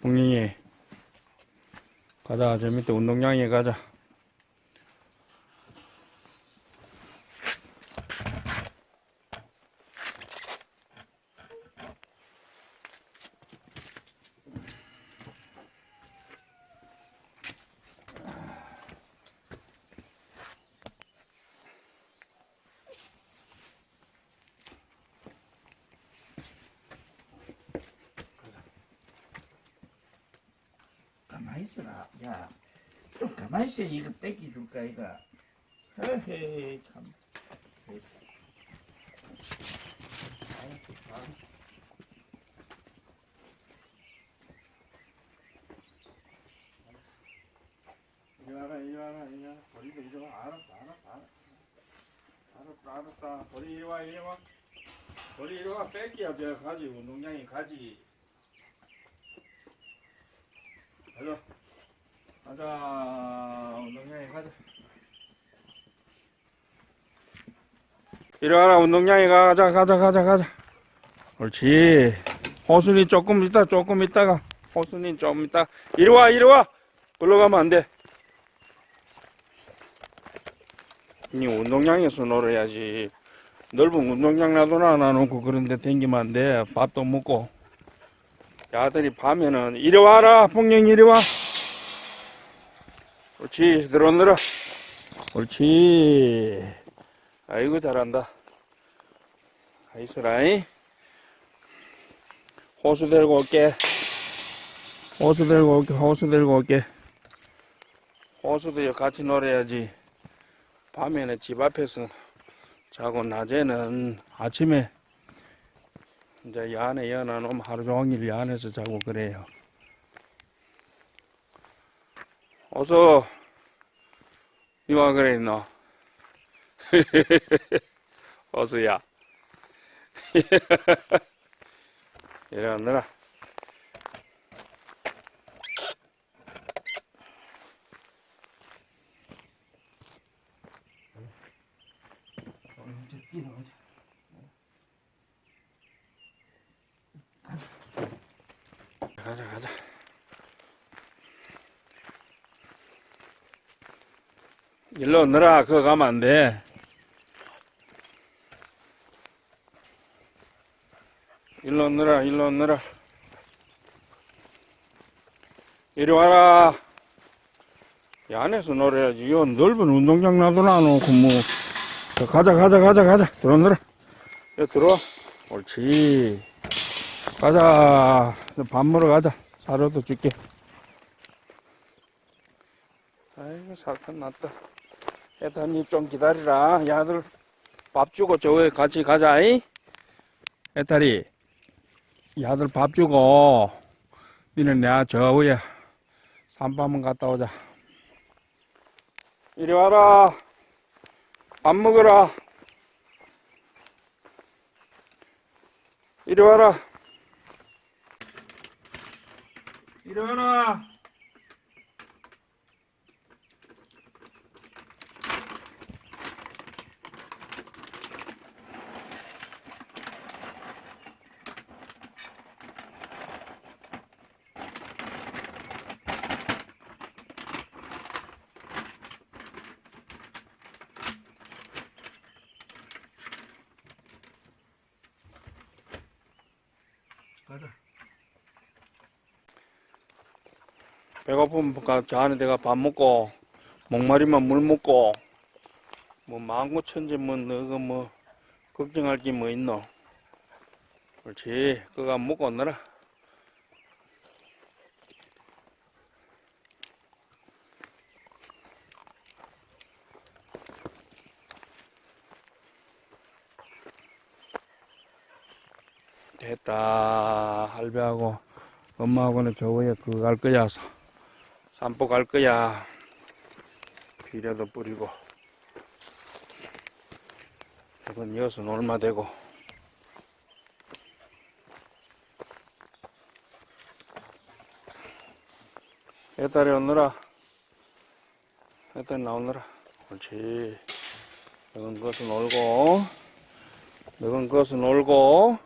봉영이 가자. 저 밑에 운동장에 가자 있어라. 야, 좀 가만히 있어. 이거 뺏기 줄까, 이거. 헤헤, 참. 이리 와라 이리 와라 이리 와라. 버리도 이리 와. 알았어 알았어 알았어. 알았어 버리 이리 와 이리 와. 버리 이리 와. 뺄게야 저 가지. 운동장에 가지. 가자 가자 운동장에 가자 와라 운동장에 가자 가자 가자 가자 옳지 호순이 조금 있다 조금 있다가 호순이 좀 있다 이리 와 이리 와 올라가면 안돼 이 운동장에서 놀아야지. 넓은 운동장 놔두나 놔놓고 그런데 댕기면 안 돼. 밥도 먹고. 야들이 밤에는 이리 와라. 폭령 이리 와. 옳지. 들어오느라. 옳지. 아이고 잘한다. 아이스라이. 호수 들고 올게. 호수 들고 올게. 호수 들고 올게. 호수도 같이 놀아야지. 밤에는 집 앞에서 자고 낮에는 아침에 이제 야 안에 연어놓으면 하루 종일 야 안에서 자고 그래요. 어서 이와 그래 너 어서야 이러느라 이제 뛰어가자. 가자 가자 일로 넣어라. 그거 가면 안 돼. 일로 넣어라. 일로 넣어라. 이리 와라. 이 안에서 놀아야지. 이 넓은 운동장 놔두나 놓고 뭐. 저 가자 가자 가자 가자. 들어 넣어라. 여기 들어와. 옳지. 가자. 밥 먹으러 가자. 사료도 줄게. 아이고, 사건 났다. 애타니 좀 기다리라. 야들 밥 주고 저기 같이 가자. 이? 애타리, 야들 밥 주고, 니는 내가 저 위에 한번 갔다 오자. 이리 와라. 밥 먹어라. 이리 와라. 일어나. 가자. 배고프면 가- 저 안에 내가 밥 먹고 목마리면 물 먹고 뭐 만구천지 뭐 너가 뭐 걱정할 게 뭐 있노? 그렇지 그거 안 먹고 오너라 됐다. 할배하고 엄마하고는 저 위에 그거 갈 거야. 사- 산보 갈 거야. 비료도 뿌리고. 이건 이어서 놀마 되고. 애딸이 오느라 애딸 나오느라. 그렇지. 이건 거기서 놀고 이건 거기서 놀고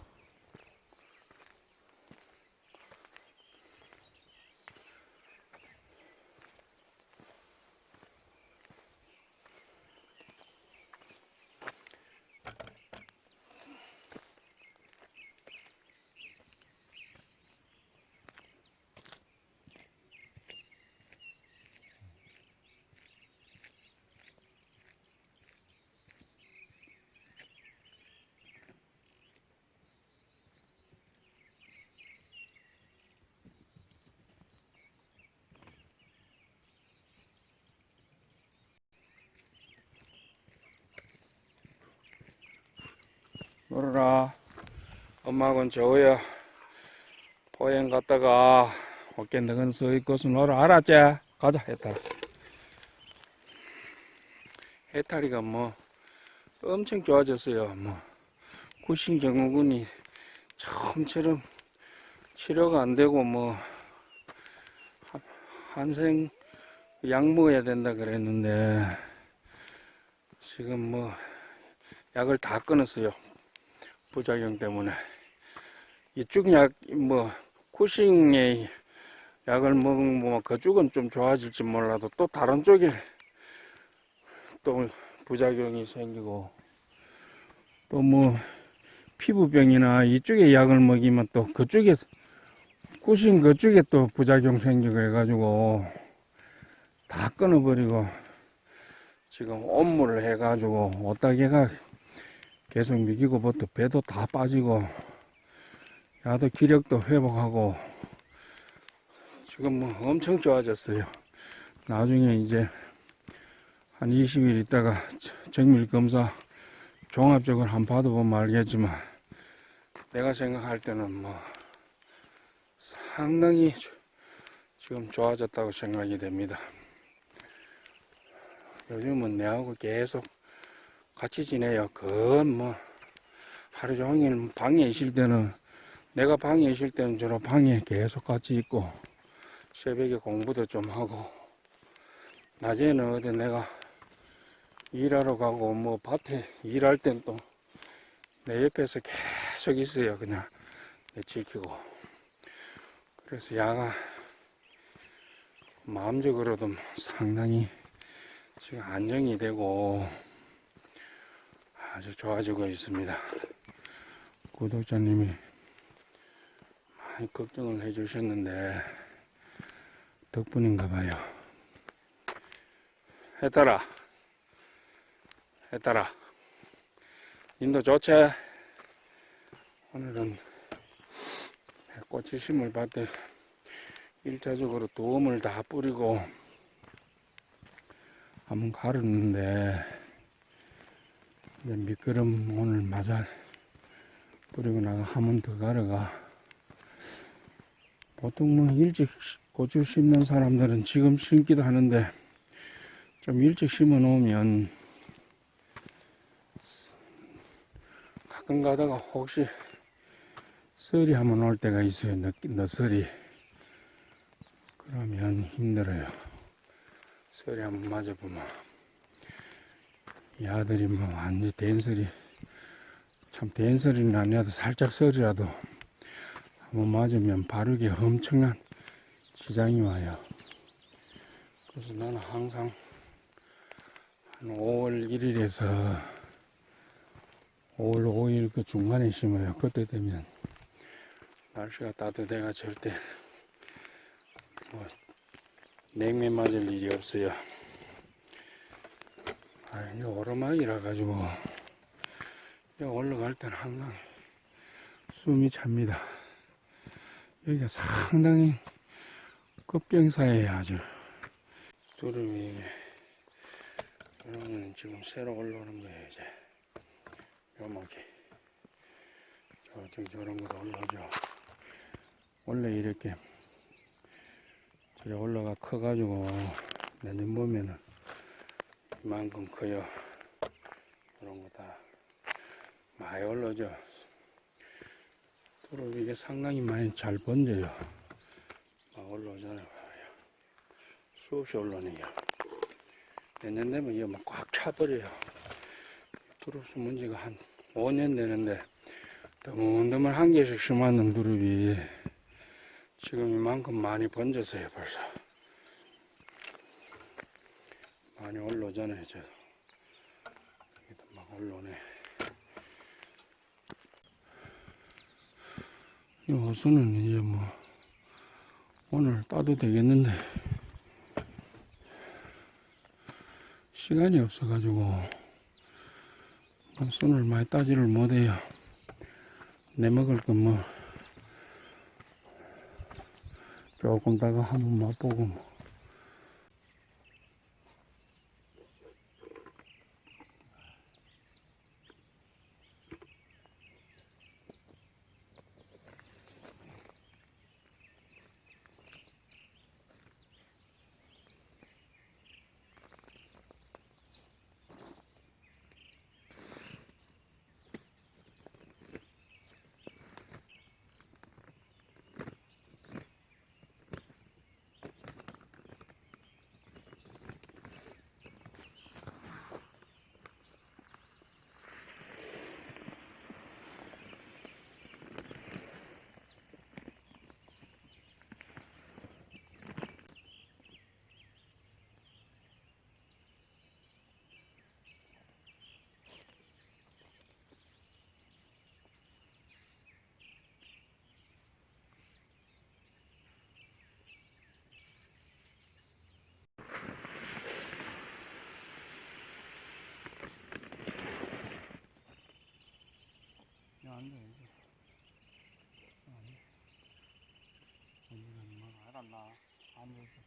놀아라. 엄마하고는 저야 포행 갔다가 어깨너건 서 있고서 놀아. 알았지? 가자, 해탈. 해탈이가 뭐 엄청 좋아졌어요. 뭐 구신 증후군이 처음처럼 치료가 안 되고 뭐 한- 한생 약 먹어야 된다 그랬는데 지금 뭐 약을 다 끊었어요. 부작용 때문에. 이쪽 약, 뭐, 쿠싱의 약을 먹으면 뭐 그쪽은 좀 좋아질지 몰라도 또 다른 쪽에 또 부작용이 생기고 또 뭐 피부병이나 이쪽에 약을 먹이면 또 그쪽에 쿠싱 그쪽에 또 부작용 생기고 해가지고 다 끊어버리고 지금 옴물을 해가지고 옷다개가 계속 미기고 부터 배도 다 빠지고 야도 기력도 회복하고 지금 뭐 엄청 좋아졌어요. 나중에 이제 한 20일 있다가 정밀 검사 종합적으로 한번 받아보면 알겠지만 내가 생각할 때는 뭐 상당히 지금 좋아졌다고 생각이 됩니다. 요즘은 내하고 계속 같이 지내요. 그건 뭐 하루 종일 방에 있을 때는 내가 방에 있을 때는 주로 방에 계속 같이 있고 새벽에 공부도 좀 하고 낮에는 어디 내가 일하러 가고 뭐 밭에 일할 땐 또 내 옆에서 계속 있어요. 그냥 내 지키고 그래서 야가 마음적으로도 상당히 지금 안정이 되고 아주 좋아지고 있습니다. 구독자님이 많이 걱정을 해주셨는데 덕분인가 봐요. 해따라, 해따라. 인도 좋지? 오늘은 꽃이 심을 밭에 일차적으로 도움을 다 뿌리고 한번 가르는데 이제 미끄럼 오늘 맞아 뿌리고 나가 한번더 가르가. 보통 뭐 일찍 고추 심는 사람들은 지금 심기도 하는데 좀 일찍 심어 놓으면 가끔 가다가 혹시 설이 한번 올 때가 있어요. 늦, 늦설이 그러면 힘들어요. 설이 한번 맞아보면 이 아들이 뭐 완전 된설이 참 된설이는 아니어도 살짝 설이라도 한번 맞으면 바르게 엄청난 지장이 와요. 그래서 나는 항상 한 5월 1일에서 5월 5일 그 중간에 심어요. 그때 되면 날씨가 따뜻해가 절대 뭐 냉매 맞을 일이 없어요. 아, 이 오르막이라 가지고 올라갈 때는 항상 숨이 찹니다. 여기가 상당히 급경사예요, 아주. 두름이 이러면 지금 새로 올라오는 거예요, 이제. 요막이. 저쪽 저런 것도 올라오죠. 원래 이렇게 저래 올라가 커가지고 내년 보면은 이만큼 커요. 그런 거 다 많이 올라오죠. 두릅 이게 상당히 많이 잘 번져요. 막 올라오잖아요. 수없이 올라오네요. 내년 되면 이거 막 꽉 차버려요. 두릅수 문제가 한 5년 되는데 드문드문 한 개씩 심었는 두릅이 지금 이만큼 많이 번졌어요 벌써. 많이 올라오잖아요. 저. 여기도 막 올라오네. 이 호수는 이제 뭐 오늘 따도 되겠는데 시간이 없어 가지고 뭐 손을 많이 따지를 못해요. 내 먹을 건뭐 조금 다가 한번 맛보고 뭐. 살았나? 앉아서.